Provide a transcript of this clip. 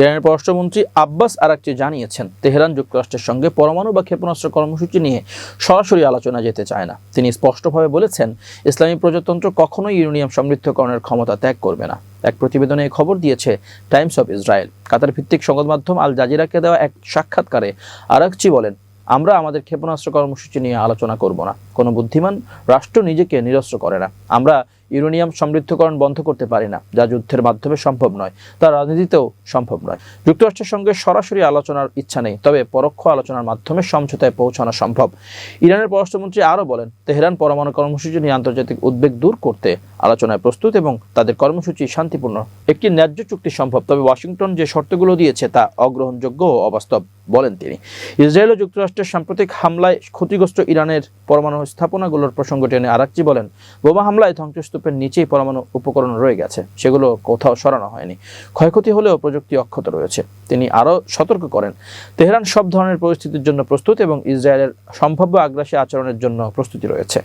ইরানের পররাষ্ট্রমন্ত্রী Abbas Araghchi জানিয়েছেন, তেহরান যুক্তরাষ্ট্রের সঙ্গে পরমাণু বা ক্ষেপণাস্ত্র কর্মসূচি নিয়ে সরাসরি আলোচনা যেতে চায় না। তিনি স্পষ্টভাবে বলেছেন, ইসলামী প্রজাতন্ত্র কখনোই ইউরেনিয়াম সমৃদ্ধকরণের ক্ষমতা ত্যাগ করবে না। এক প্রতিবেদনে খবর দিয়েছে টাইমস অফ ইসরায়েল। কাতার ভিত্তিক সংবাদ মাধ্যম আল জাজিরাকে দেওয়া এক সাক্ষাৎকারে আরাকচি বলেন, আমরা আমাদের ক্ষেপণাস্ত্র কর্মসূচি নিয়ে আলোচনা করব না। কোনো বুদ্ধিমান রাষ্ট্র নিজেকে নিরস্ত্র করে না। আমরা ইউরেনিয়াম সমৃদ্ধকরণ বন্ধ করতে পারি না, যা যুদ্ধের মাধ্যমে সম্ভব নয়, তা রাজনীতিতেও সম্ভব নয়। যুক্তরাষ্ট্রের সঙ্গে সরাসরি আলোচনার ইচ্ছা নেই, তবে পরোক্ষ আলোচনার মাধ্যমে সমঝোতায় পৌঁছানো সম্ভব। ইরানের পররাষ্ট্রমন্ত্রী আরও বলেন, তেহরান পরমাণু কর্মসূচি নিয়ে আন্তর্জাতিক উদ্বেগ দূর করতে আলোচনায় প্রস্তুত এবং তাদের কর্মসূচি শান্তিপূর্ণ। একটি ন্যায্য চুক্তি সম্ভব, তবে ওয়াশিংটন যে শর্তগুলো দিয়েছে তা অগ্রহণযোগ্য ও অবাস্তব, বলেন তিনি। ইসরায়েল ও যুক্তরাষ্ট্রের সাম্প্রতিক হামলায় ক্ষতিগ্রস্ত ইরানের পরমাণু স্থাপনাগুলোর প্রসঙ্গ টেনে আরাকচি বলেন, বোমা হামলায় ধ্বংসস্তূপের নিচেই পরমাণু উপকরণ রয়ে গেছে। সেগুলো কোথাও সরানো হয়নি। ক্ষয়ক্ষতি হলেও প্রযুক্তি অক্ষত রয়েছে। তিনি আরও সতর্ক করেন। তেহরান সব ধরনের পরিস্থিতির জন্য প্রস্তুত এবং ইসরায়েলের সম্ভাব্য আগ্রাসী আচরণের জন্য প্রস্তুতি রয়েছে।